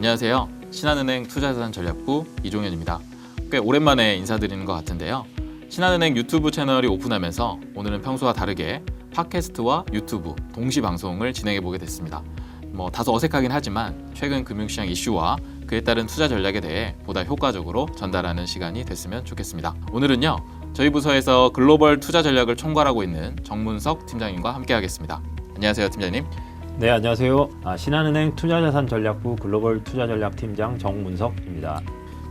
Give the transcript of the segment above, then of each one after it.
안녕하세요. 신한은행 투자자산 전략부 이종현입니다. 꽤 오랜만에 인사드리는 것 같은데요. 신한은행 유튜브 채널이 오픈하면서 오늘은 평소와 다르게 팟캐스트와 유튜브 동시 방송을 진행해 보게 됐습니다. 뭐 다소 어색하긴 하지만 최근 금융시장 이슈와 그에 따른 투자 전략에 대해 보다 효과적으로 전달하는 시간이 됐으면 좋겠습니다. 오늘은요 저희 부서에서 글로벌 투자 전략을 총괄하고 있는 정문석 팀장님과 함께 하겠습니다. 안녕하세요, 팀장님. 네, 안녕하세요. 아, 신한은행 투자자산전략부 글로벌 투자전략팀장 정문석입니다.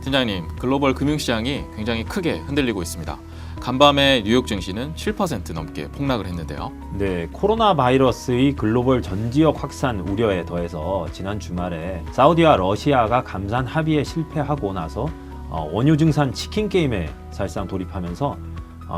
팀장님, 글로벌 금융시장이 굉장히 크게 흔들리고 있습니다. 간밤에 뉴욕 증시는 7% 넘게 폭락을 했는데요. 네, 코로나 바이러스의 글로벌 전 지역 확산 우려에 더해서 지난 주말에 사우디와 러시아가 감산 합의에 실패하고 나서 어, 원유 증산 치킨 게임에 사실상 돌입하면서 어,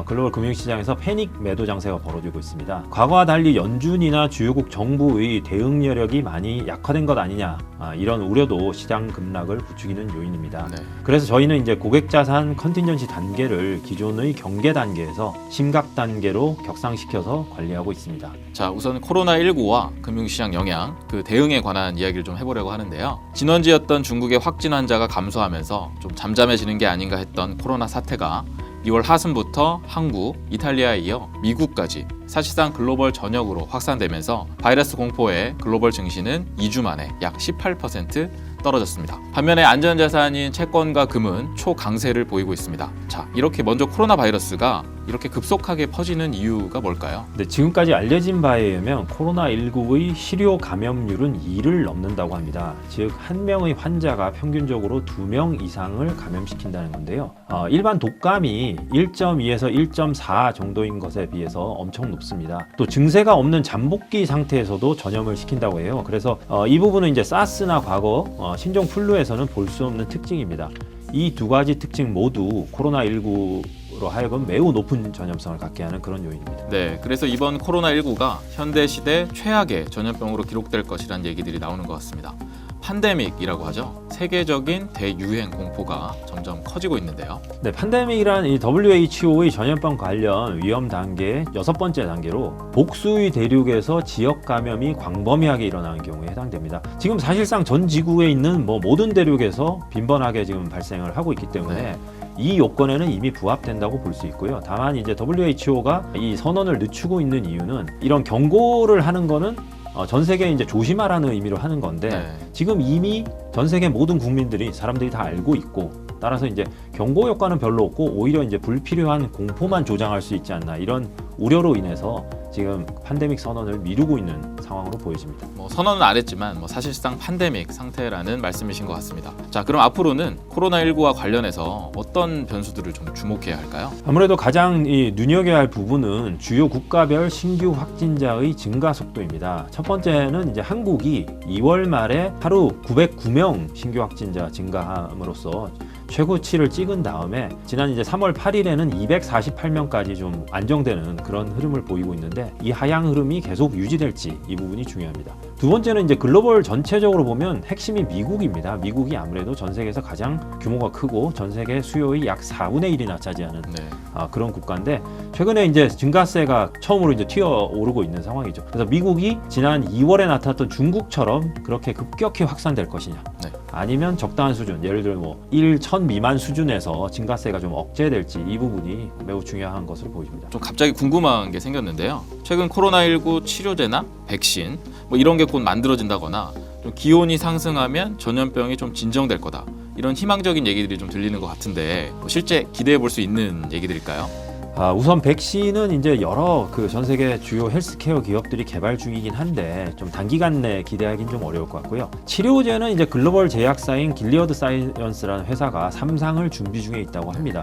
글로벌 금융시장에서 패닉 매도 장세가 벌어지고 있습니다. 과거와 달리 연준이나 주요국 정부의 대응 여력이 많이 약화된 것 아니냐 아, 이런 우려도 시장 급락을 부추기는 요인입니다. 네. 그래서 저희는 이제 고객 자산 컨틴전시 단계를 기존의 경계 단계에서 심각 단계로 격상시켜서 관리하고 있습니다. 자, 우선 코로나19와 금융시장 영향, 그 대응에 관한 이야기를 좀 해보려고 하는데요. 진원지였던 중국의 확진 환자가 감소하면서 좀 잠잠해지는 게 아닌가 했던 코로나 사태가 2월 하순부터 한국, 이탈리아에 이어 미국까지 사실상 글로벌 전역으로 확산되면서 바이러스 공포에 글로벌 증시는 2주 만에 약 18% 떨어졌습니다. 반면에 안전자산인 채권과 금은 초강세를 보이고 있습니다. 자, 이렇게 먼저 코로나 바이러스가 이렇게 급속하게 퍼지는 이유가 뭘까요? 근데 지금까지 알려진 바에 의하면 코로나19의 시료 감염률은 2를 넘는다고 합니다. 즉, 한 명의 환자가 평균적으로 두명 이상을 감염시킨다는 건데요. 어, 일반 독감이 1.2에서 1.4 정도인 것에 비해서 엄청 높습니다. 또 증세가 없는 잠복기 상태에서도 전염을 시킨다고 해요. 그래서 어, 이 부분은 이제 사스나 과거 어, 신종 플루에서는 볼 수 없는 특징입니다. 이 두 가지 특징 모두 코로나19 로 하여금 매우 높은 전염성을 갖게 하는 그런 요인입니다. 네, 그래서 이번 코로나19가 현대 시대 최악의 전염병으로 기록될 것이라는 얘기들이 나오는 것 같습니다. 판데믹이라고 하죠. 세계적인 대유행 공포가 점점 커지고 있는데요. 네, 팬데믹이란 이 WHO의 전염병 관련 위험 단계 여섯 번째 단계로 복수의 대륙에서 지역 감염이 광범위하게 일어나는 경우에 해당됩니다. 지금 사실상 전 지구에 있는 뭐 모든 대륙에서 빈번하게 지금 발생을 하고 있기 때문에 네. 이 요건에는 이미 부합된다고 볼 수 있고요. 다만 이제 WHO가 이 선언을 늦추고 있는 이유는 이런 경고를 하는 거는 어, 전 세계 이제 조심하라는 의미로 하는 건데 네. 지금 이미 전 세계 모든 국민들이 사람들이 다 알고 있고 따라서 이제 경고 효과는 별로 없고 오히려 이제 불필요한 공포만 조장할 수 있지 않나 이런 우려로 인해서 지금 팬데믹 선언을 미루고 있는 상황으로 보여집니다. 뭐 선언은 안 했지만 뭐 사실상 판데믹 상태라는 말씀이신 것 같습니다. 자, 그럼 앞으로는 코로나19와 관련해서 어떤 변수들을 좀 주목해야 할까요? 아무래도 가장 이 눈여겨야 할 부분은 주요 국가별 신규 확진자의 증가 속도입니다. 첫 번째는 이제 한국이 2월 말에 하루 909명 신규 확진자 증가함으로써 최고치를 찍은 다음에 지난 이제 3월 8일에는 248명까지 좀 안정되는 그런 흐름을 보이고 있는데 이 하향 흐름이 계속 유지될지 이 부분이 중요합니다. 두 번째는 이제 글로벌 전체적으로 보면 핵심이 미국입니다. 미국이 아무래도 전 세계에서 가장 규모가 크고 전 세계 수요의 약 4분의 1이나 차지하는 네. 아, 그런 국가인데 최근에 이제 증가세가 처음으로 이제 튀어 오르고 있는 상황이죠. 그래서 미국이 지난 2월에 나타났던 중국처럼 그렇게 급격히 확산될 것이냐, 네. 아니면 적당한 수준, 예를 들어 뭐 1, 1000 미만 수준에서 증가세가 좀 억제될지 이 부분이 매우 중요한 것으로 보입니다. 좀 갑자기 궁금한 게 생겼는데요. 최근 코로나19 치료제나 백신 뭐 이런 게곧 만들어진다거나 좀 기온이 상승하면 전염병이 좀 진정될 거다. 이런 희망적인 얘기들이 좀 들리는 것 같은데 뭐 실제 기대해 볼 수 있는 얘기들일까요? 아, 우선 백신은 이제 여러 그 전 세계 주요 헬스케어 기업들이 개발 중이긴 한데 좀 단기간 내에 기대하기는 좀 어려울 것 같고요. 치료제는 이제 글로벌 제약사인 길리어드 사이언스라는 회사가 삼상을 준비 중에 있다고 합니다.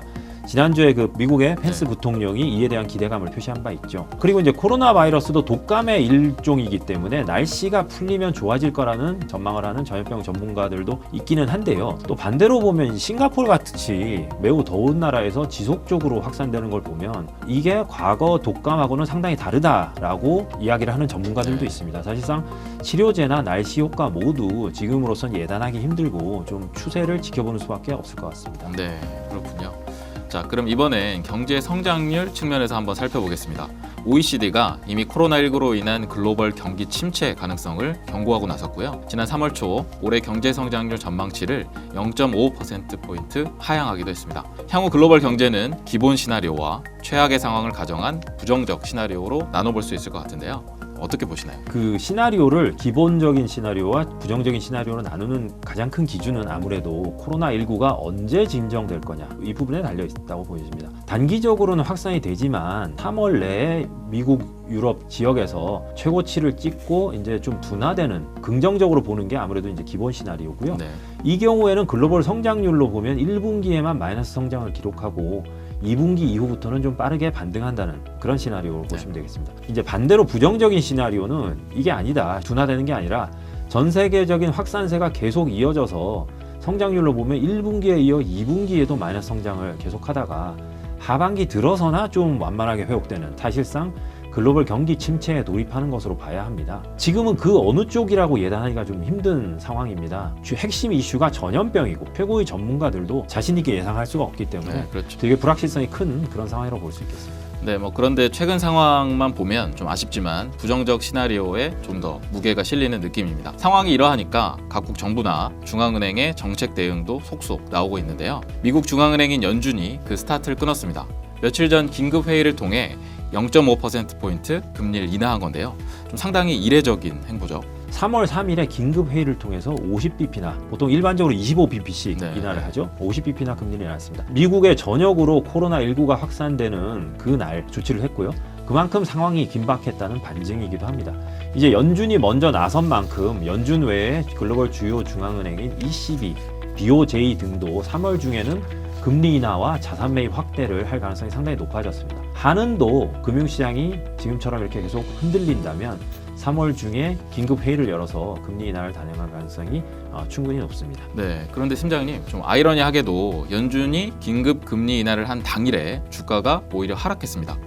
지난주에 그 미국의 펜스 네. 부통령이 이에 대한 기대감을 표시한 바 있죠. 그리고 이제 코로나 바이러스도 독감의 일종이기 때문에 날씨가 풀리면 좋아질 거라는 전망을 하는 전염병 전문가들도 있기는 한데요. 또 반대로 보면 싱가포르 같이 매우 더운 나라에서 지속적으로 확산되는 걸 보면 이게 과거 독감하고는 상당히 다르다라고 이야기를 하는 전문가들도 네. 있습니다. 사실상 치료제나 날씨 효과 모두 지금으로선 예단하기 힘들고 좀 추세를 지켜보는 수밖에 없을 것 같습니다. 네, 그렇군요. 자, 그럼 이번엔 경제 성장률 측면에서 한번 살펴보겠습니다. OECD가 이미 코로나19로 인한 글로벌 경기 침체 가능성을 경고하고 나섰고요. 지난 3월 초 올해 경제 성장률 전망치를 0.5%포인트 하향하기도 했습니다. 향후 글로벌 경제는 기본 시나리오와 최악의 상황을 가정한 부정적 시나리오로 나눠볼 수 있을 것 같은데요. 어떻게 보시나요? 그 시나리오를 기본적인 시나리오와 부정적인 시나리오로 나누는 가장 큰 기준은 아무래도 코로나19가 언제 진정될 거냐 이 부분에 달려 있다고 보여집니다. 단기적으로는 확산이 되지만 3월 내에 미국, 유럽 지역에서 최고치를 찍고 이제 좀 둔화되는 긍정적으로 보는 게 아무래도 이제 기본 시나리오고요. 네. 이 경우에는 글로벌 성장률로 보면 1분기에만 마이너스 성장을 기록하고 2분기 이후부터는 좀 빠르게 반등한다는 그런 시나리오를 보시면 되겠습니다. 이제 반대로 부정적인 시나리오는 이게 아니다. 둔화되는 게 아니라 전 세계적인 확산세가 계속 이어져서 성장률로 보면 1분기에 이어 2분기에도 마이너스 성장을 계속하다가 하반기 들어서나 좀 완만하게 회복되는 사실상 글로벌 경기 침체에 돌입하는 것으로 봐야 합니다. 지금은 그 어느 쪽이라고 예단하기가 좀 힘든 상황입니다. 주 핵심 이슈가 전염병이고 최고의 전문가들도 자신 있게 예상할 수가 없기 때문에 네, 그렇죠. 되게 불확실성이 큰 그런 상황이라고 볼 수 있겠습니다. 네, 뭐 그런데 최근 상황만 보면 좀 아쉽지만 부정적 시나리오에 좀 더 무게가 실리는 느낌입니다. 상황이 이러하니까 각국 정부나 중앙은행의 정책 대응도 속속 나오고 있는데요. 미국 중앙은행인 연준이 그 스타트를 끊었습니다. 며칠 전 긴급 회의를 통해 0.5%포인트 금리를 인하한 건데요. 좀 상당히 이례적인 행보죠. 3월 3일에 긴급 회의를 통해서 50bp나 보통 일반적으로 25bp씩 네, 인하를 네. 하죠. 50bp나 금리를 인하했습니다. 미국의 전역으로 코로나19가 확산되는 그날 조치를 했고요. 그만큼 상황이 긴박했다는 반증이기도 합니다. 이제 연준이 먼저 나선 만큼 연준 외에 글로벌 주요 중앙은행인 ECB, BOJ 등도 3월 중에는 금리 인하와 자산 매입 확대를 할 가능성이 상당히 높아졌습니다. 한은도 금융시장이 지금처럼 이렇게 계속 흔들린다면 3월 중에 긴급 회의를 열어서 금리 인하를 단행할 가능성이 어, 충분히 높습니다. 네, 그런데 팀장님 좀 아이러니하게도 연준이 긴급 금리 인하를 한 당일에 주가가 오히려 하락했습니다.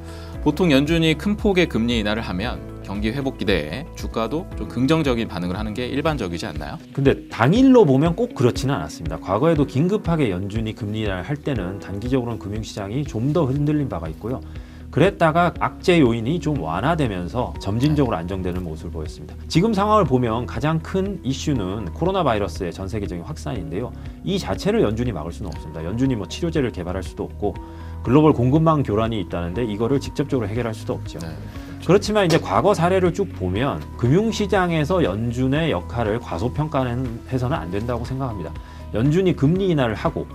보통 연준이 큰 폭의 금리 인하를 하면 경기 회복 기대에 주가도 좀 긍정적인 반응을 하는 게 일반적이지 않나요? 근데 당일로 보면 꼭 그렇지는 않았습니다. 과거에도 긴급하게 연준이 금리 인하를 할 때는 단기적으로는 금융시장이 좀 더 흔들린 바가 있고요. 그랬다가 악재 요인이 좀 완화되면서 점진적으로 안정되는 모습을 보였습니다. 지금 상황을 보면 가장 큰 이슈는 코로나 바이러스의 전 세계적인 확산인데요. 이 자체를 연준이 막을 수는 없습니다. 연준이 뭐 치료제를 개발할 수도 없고 글로벌 공급망 교란이 있다는데 이거를 직접적으로 해결할 수도 없죠. 네. 그렇지만 이제 과거 사례를 쭉 보면 금융시장에서 연준의 역할을 과소평가해서는 안 된다고 생각합니다. 연준이 금리 인하를 하고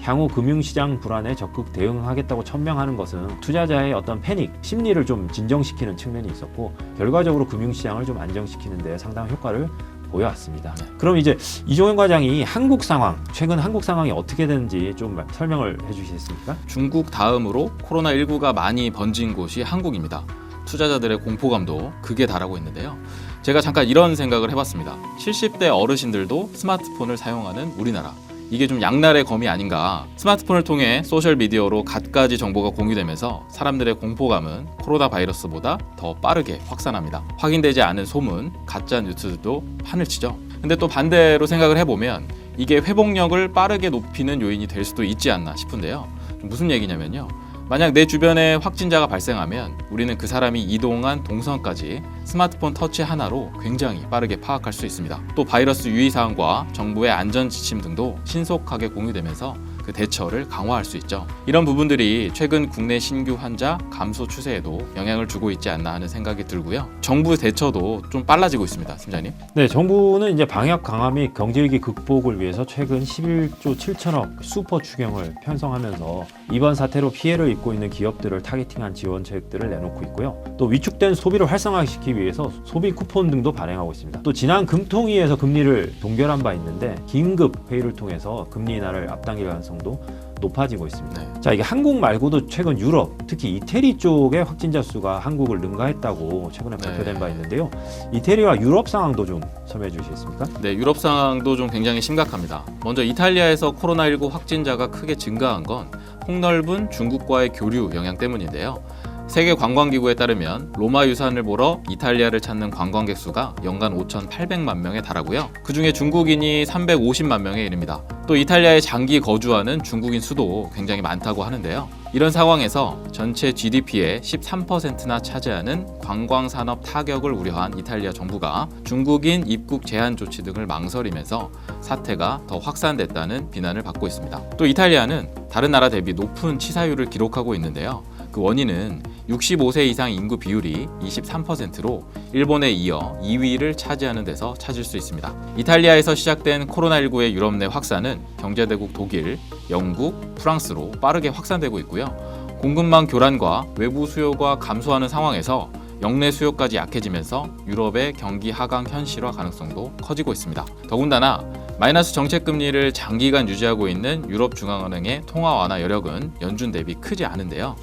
향후 금융시장 불안에 적극 대응하겠다고 천명하는 것은 투자자의 어떤 패닉, 심리를 좀 진정시키는 측면이 있었고 결과적으로 금융시장을 좀 안정시키는 데 상당한 효과를 보여왔습니다. 그럼 이제 이종현 과장이 한국 상황, 최근 한국 상황이 어떻게 되는지 좀 설명을 해주시겠습니까? 중국 다음으로 코로나19가 많이 번진 곳이 한국입니다. 투자자들의 공포감도 극에 달하고 있는데요. 제가 잠깐 이런 생각을 해봤습니다. 70대 어르신들도 스마트폰을 사용하는 우리나라. 이게 좀 양날의 검이 아닌가. 스마트폰을 통해 소셜미디어로 갖가지 정보가 공유되면서 사람들의 공포감은 코로나 바이러스보다 더 빠르게 확산합니다. 확인되지 않은 소문, 가짜 뉴스들도 판을 치죠. 근데 또 반대로 생각을 해보면 이게 회복력을 빠르게 높이는 요인이 될 수도 있지 않나 싶은데요. 좀 무슨 얘기냐면요. 만약 내 주변에 확진자가 발생하면 우리는 그 사람이 이동한 동선까지 스마트폰 터치 하나로 굉장히 빠르게 파악할 수 있습니다. 또 바이러스 유의 사항과 정부의 안전 지침 등도 신속하게 공유되면서 그 대처를 강화할 수 있죠. 이런 부분들이 최근 국내 신규 환자 감소 추세에도 영향을 주고 있지 않나 하는 생각이 들고요. 정부 대처도 좀 빨라지고 있습니다, 팀장님. 네, 정부는 이제 방역 강화 및 경제 위기 극복을 위해서 최근 11조 7천억 슈퍼 추경을 편성하면서 이번 사태로 피해를 입고 있는 기업들을 타겟팅한 지원 책들을 내놓고 있고요. 또 위축된 소비를 활성화시키기 위해서 소비 쿠폰 등도 발행하고 있습니다. 또 지난 금통위에서 금리를 동결한 바 있는데 긴급 회의를 통해서 금리 인하를 앞당길 가능성 도 높아지고 있습니다. 네. 자, 이게 한국 말고도 최근 유럽, 특히 이태리 쪽의 확진자 수가 한국을 능가했다고 최근에 발표된 네. 바 있는데요. 이태리와 유럽 상황도 좀 설명해 주시겠습니까? 네, 유럽 상황도 좀 굉장히 심각합니다. 먼저 이탈리아에서 코로나19 확진자가 크게 증가한 건 폭넓은 중국과의 교류 영향 때문인데요. 세계 관광기구에 따르면 로마 유산을 보러 이탈리아를 찾는 관광객 수가 연간 5,800만 명에 달하고요. 그 중에 중국인이 350만 명에 이릅니다. 또 이탈리아에 장기 거주하는 중국인 수도 굉장히 많다고 하는데요. 이런 상황에서 전체 GDP의 13%나 차지하는 관광 산업 타격을 우려한 이탈리아 정부가 중국인 입국 제한 조치 등을 망설이면서 사태가 더 확산됐다는 비난을 받고 있습니다. 또 이탈리아는 다른 나라 대비 높은 치사율을 기록하고 있는데요. 그 원인은 65세 이상 인구 비율이 23%로 일본에 이어 2위를 차지하는 데서 찾을 수 있습니다. 이탈리아에서 시작된 코로나19의 유럽 내 확산은 경제대국 독일, 영국, 프랑스로 빠르게 확산되고 있고요. 공급망 교란과 외부 수요가 감소하는 상황에서 영내 수요까지 약해지면서 유럽의 경기 하강 현실화 가능성도 커지고 있습니다. 더군다나 마이너스 정책 금리를 장기간 유지하고 있는 유럽 중앙은행의 통화 완화 여력은 연준 대비 크지 않은데요.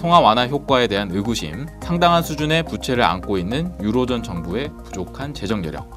통화 완화 효과에 대한 의구심, 상당한 수준의 부채를 안고 있는 유로존 정부의 부족한 재정 여력,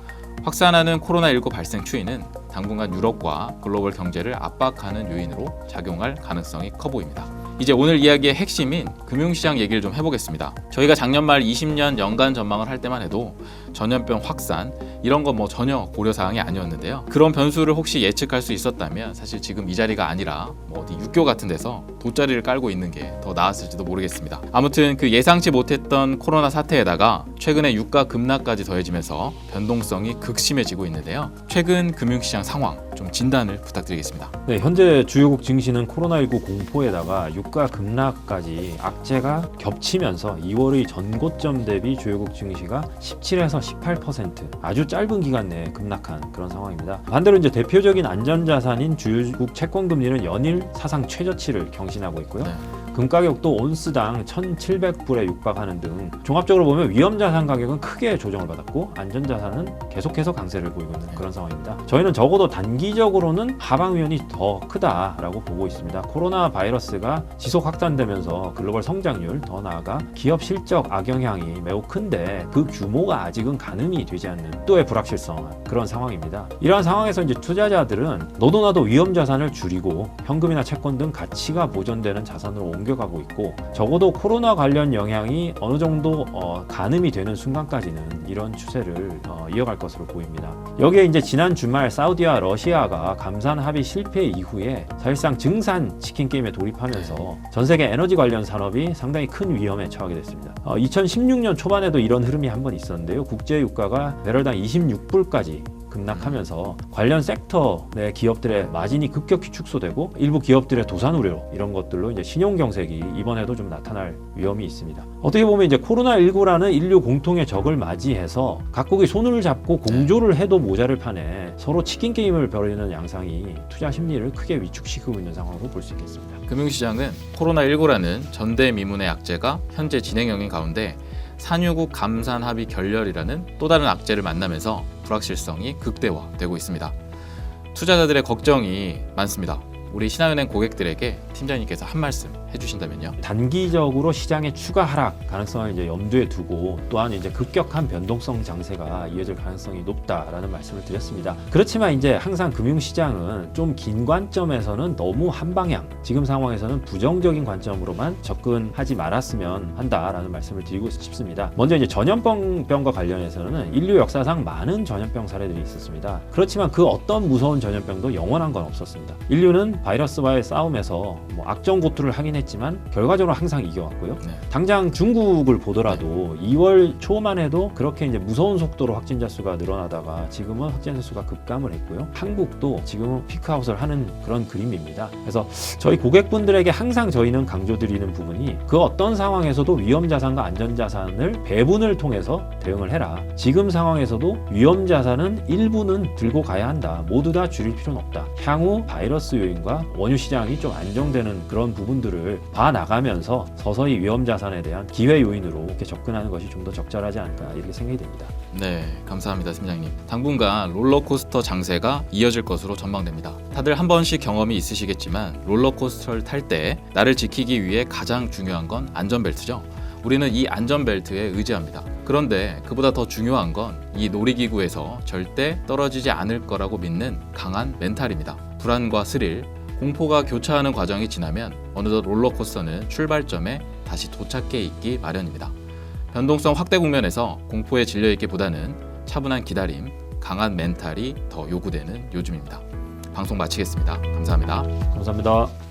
확산하는 코로나19 발생 추이는 당분간 유럽과 글로벌 경제를 압박하는 요인으로 작용할 가능성이 커 보입니다. 이제 오늘 이야기의 핵심인 금융시장 얘기를 좀 해보겠습니다. 저희가 작년 말 20년 연간 전망을 할 때만 해도 전염병 확산 이런 거 뭐 전혀 고려 사항이 아니었는데요. 그런 변수를 혹시 예측할 수 있었다면 사실 지금 이 자리가 아니라 뭐 어디 육교 같은 데서 돗자리를 깔고 있는 게 더 나았을지도 모르겠습니다. 아무튼 그 예상치 못했던 코로나 사태에다가 최근에 유가 급락까지 더해지면서 변동성이 극심해지고 있는데요. 최근 금융시장 상황 좀 진단을 부탁드리겠습니다. 네, 현재 주요국 증시는 코로나19 공포에다가 유가 급락까지 악재가 겹치면서 2월의 전고점 대비 주요국 증시가 17에서 18% 아주 짧은 기간 내에 급락한 그런 상황입니다. 반대로 이제 대표적인 안전자산인 주요국 채권 금리는 연일 사상 최저치를 경신하고 있고요. 네. 금 가격도 온스당 1,700불에 육박하는 등 종합적으로 보면 위험 자산 가격은 크게 조정을 받았고 안전 자산은 계속해서 강세를 보이고 있는 그런 상황입니다. 저희는 적어도 단기적으로는 하방 위험이 더 크다라고 보고 있습니다. 코로나 바이러스가 지속 확산되면서 글로벌 성장률 더 나아가 기업 실적 악영향이 매우 큰데 그 규모가 아직은 가늠이 되지 않는 또의 불확실성한 그런 상황입니다. 이러한 상황에서 이제 투자자들은 너도나도 위험 자산을 줄이고 현금이나 채권 등 가치가 보존되는 자산으로 옮겨가고 있고 적어도 코로나 관련 영향이 어느 정도 어, 가늠이 되는 순간까지는 이런 추세를 어, 이어갈 것으로 보입니다. 여기에 이제 지난 주말 사우디와 러시아가 감산 합의 실패 이후에 사실상 증산 치킨 게임에 돌입하면서 전 세계 에너지 관련 산업이 상당히 큰 위험에 처하게 됐습니다. 어, 2016년 초반에도 이런 흐름이 한 번 있었는데요. 국제 유가가 배럴당 26불까지 급락하면서 관련 섹터 내 기업들의 마진이 급격히 축소되고 일부 기업들의 도산 우려 이런 것들로 이제 신용 경색이 이번에도 좀 나타날 위험이 있습니다. 어떻게 보면 이제 코로나 19라는 인류 공통의 적을 맞이해서 각국이 손을 잡고 공조를 해도 모자를 판에 서로 치킨 게임을 벌이는 양상이 투자 심리를 크게 위축시키고 있는 상황으로 볼 수 있겠습니다. 금융시장은 코로나19라는 전대미문의 악재가 현재 진행형인 가운데 산유국 감산 합의 결렬이라는 또 다른 악재를 만나면서 불확실성이 극대화되고 있습니다. 투자자들의 걱정이 많습니다. 우리 신한은행 고객들에게 팀장님께서 한 말씀 해주신다면요. 단기적으로 시장의 추가 하락 가능성을 이제 염두에 두고 또한 이제 급격한 변동성 장세가 이어질 가능성이 높다라는 말씀을 드렸습니다. 그렇지만 이제 항상 금융시장은 좀 긴 관점에서는 너무 한 방향, 지금 상황에서는 부정적인 관점으로만 접근하지 말았으면 한다라는 말씀을 드리고 싶습니다. 먼저 이제 전염병과 관련해서는 인류 역사상 많은 전염병 사례들이 있었습니다. 그렇지만 그 어떤 무서운 전염병도 영원한 건 없었습니다. 인류는 바이러스와의 싸움에서 뭐 악정고투를 하긴 했지만 결과적으로 항상 이겨왔고요. 네. 당장 중국을 보더라도 2월 초만 해도 그렇게 이제 무서운 속도로 확진자 수가 늘어나다가 지금은 확진자 수가 급감을 했고요. 한국도 지금은 피크아웃을 하는 그런 그림입니다. 그래서 저희 고객분들에게 항상 저희는 강조드리는 부분이 그 어떤 상황에서도 위험 자산과 안전 자산을 배분을 통해서 대응을 해라. 지금 상황에서도 위험 자산은 일부는 들고 가야 한다. 모두 다 줄일 필요는 없다. 향후 바이러스 요인과 원유 시장이 좀 안정 되는 그런 부분들을 봐 나가면서 서서히 위험 자산에 대한 기회 요인으로 이렇게 접근하는 것이 좀 더 적절하지 않을까 이렇게 생각이 됩니다. 네, 감사합니다, 팀장님. 당분간 롤러코스터 장세가 이어질 것으로 전망됩니다. 다들 한 번씩 경험이 있으시겠지만 롤러코스터를 탈 때 나를 지키기 위해 가장 중요한 건 안전벨트죠. 우리는 이 안전벨트에 의지합니다. 그런데 그보다 더 중요한 건 이 놀이기구에서 절대 떨어지지 않을 거라고 믿는 강한 멘탈입니다. 불안과 스릴, 공포가 교차하는 과정이 지나면 어느덧 롤러코스터는 출발점에 다시 도착해 있기 마련입니다. 변동성 확대 국면에서 공포에 질려 있기보다는 차분한 기다림, 강한 멘탈이 더 요구되는 요즘입니다. 방송 마치겠습니다. 감사합니다. 감사합니다.